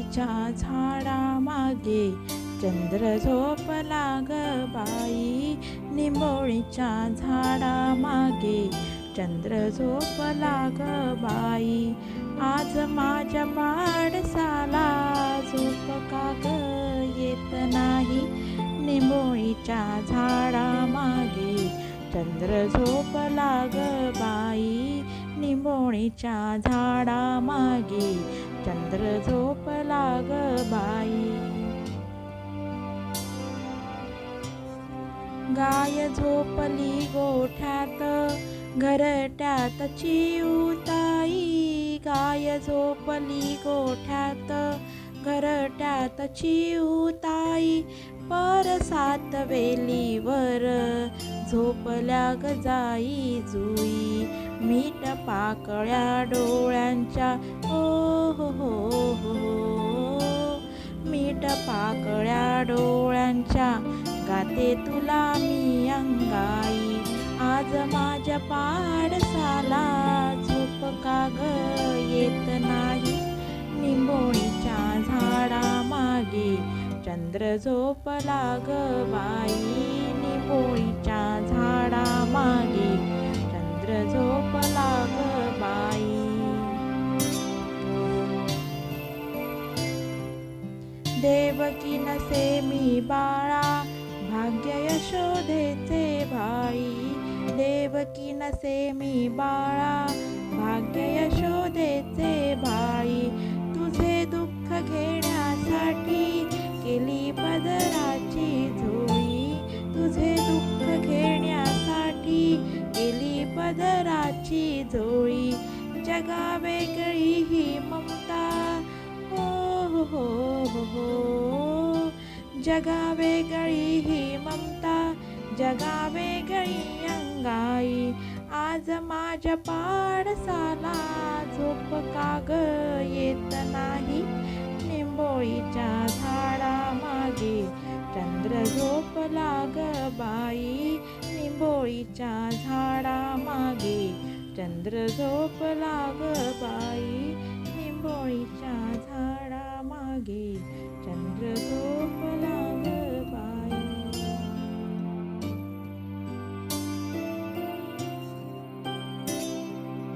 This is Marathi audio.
बाईच्या झाडा मागे चंद्र झोपला ग बाई. निंबोळीच्या झाडा मागे चंद्र झोपला ग बाई. आज माझ्या पाडसाला झोप का ग येत नाही. निंबोळीच्या झाडा मागे चंद्र झोपला ग निंबोणीच्या झाडा मागे चंद्र झोप लाग बाई. गाय झोपली गोठ्यात घरट्यात चिऊताई गाय झोपली गोठ्यात घरट्यात चिऊताई परसात वेलीवर झोपल्या ग जाई जुई. मीठ पाकळ्या डोळ्यांच्या हो हो हो हो हो. मीठ पाकळ्या डोळ्यांच्या गाते तुला मी अंगाई. आज माझ्या पाडसाला झोप का ग येत नाही. निंबोणीच्या झाडामागे चंद्र झोपला ग बाई. पोईच्या झाडा मागे चंद्र झोपला ग बाई. देवकी नसे मी बाळा भाग्य यशोधेचे भाई. देवकी नसे मी बाळा भाग्य यशोधेचे भाई. पदराची झोळी जगा वेगळी ही ममता. हो हो हो हो, हो. जगा वेगळी ही ममता. जगा वेगळी अंगाई. आज माझ्या पाडसाला झोप काग येत नाही? निंबोळीच्या झाडामागे चंद्र झोप लाग बाई. बोळीच्या झाडा मागे चंद्र झोप लाग बाई. निंबोळीच्या झाडा मागे